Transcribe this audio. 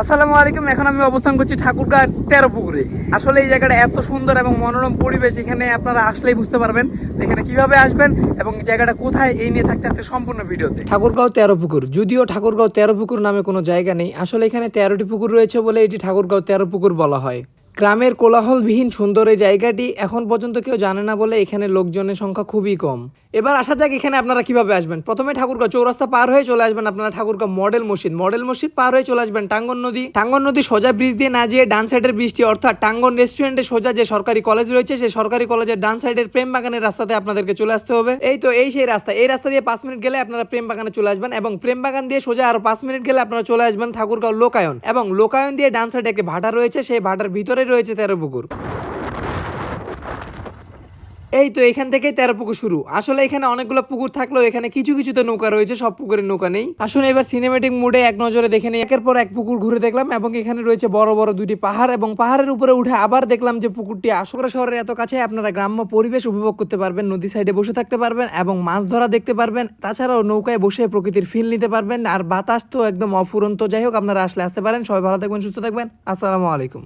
আসসালামু আলাইকুম, এখন আমি অবস্থান করছি ঠাকুরগাঁ তেরো পুকুরে আসলে এই জায়গাটা এত সুন্দর এবং মনোরম পরিবেশ, এখানে আপনারা আসলেই বুঝতে পারবেন এখানে কীভাবে আসবেন এবং জায়গাটা কোথায় এই নিয়ে থাকছে আজকে সম্পূর্ণ ভিডিওতে। ঠাকুরগাঁও তেরো পুকুর যদিও ঠাকুরগাঁও তেরো পুকুর নামে কোনো জায়গা নেই, আসলে এখানে তেরোটি পুকুর রয়েছে বলে এটি ঠাকুরগাঁও তেরো পুকুর বলা হয়। গ্রামের কোলাহলবিহীন সুন্দর এই জায়গাটি এখন পর্যন্ত কেউ জানে না বলে এখানে লোকজনের সংখ্যা খুবই কম। এবার আসা যাক এখানে আপনারা কীভাবে আসবেন। প্রথমে ঠাকুরগাঁও চৌরাস্তা পার হয়ে চলে আসবেন আপনারা ঠাকুরগাঁও মডেল মসজিদ। মডেল মসজিদ পার হয়ে চলে আসবেন টাঙ্গন নদী। টাঙ্গন নদী সোজা ব্রিজ দিয়ে না যেয়ে ডান সাইডের ব্রিজটি অর্থাৎ টাঙ্গন রেস্টুরেন্টে সোজা যে সরকারি কলেজ রয়েছে, সেই সরকারি কলেজের ডান সাইডের প্রেম বাগানের রাস্তাতে আপনাদেরকে চলে আসতে হবে। এই তো এই সেই রাস্তা। এই রাস্তা দিয়ে পাঁচ মিনিট গেলে আপনারা প্রেম বাগানে চলে আসবেন এবং প্রেম বাগান দিয়ে সোজা আরও পাঁচ মিনিট গেলে আপনারা চলে আসবেন ঠাকুরগাঁও লোকায়ন। এবং লোকায়ন দিয়ে ডান সাইডে একটি ভাটা রয়েছে। সেই ভাটার ভিতরে রয়েছে তেরো পুকুর। এই তো এখান থেকেই তেরো পুকুর শুরু। আসলে এখানে অনেকগুলো পুকুর থাকলেও এখানে কিছু কিছু তো নৌকা রয়েছে, সব পুকুরের নৌকা নেই। আসলে এবার সিনেমেটিক মুডে এক নজরে দেখে নিই। একের পর এক পুকুর ঘুরে দেখলাম এবং এখানে রয়েছে বড় বড় দুটি পাহাড় এবং পাহাড়ের উপরে উঠে আবার দেখলাম যে পুকুরটি আশোকরা শহরের এত কাছে আপনারা গ্রাম্য পরিবেশ উপভোগ করতে পারবেন নদী সাইডে বসে থাকতে পারবেন এবং মাছ ধরা দেখতে পারবেন। তাছাড়াও নৌকায় বসে প্রকৃতির ফিল নিতে পারবেন। আর বাতাস তো একদম অফুরন্ত। যাই হোক, আপনারা আসলে আসতে পারেন। সবাই ভালো থাকবেন, সুস্থ থাকবেন। আসসালামু আলাইকুম।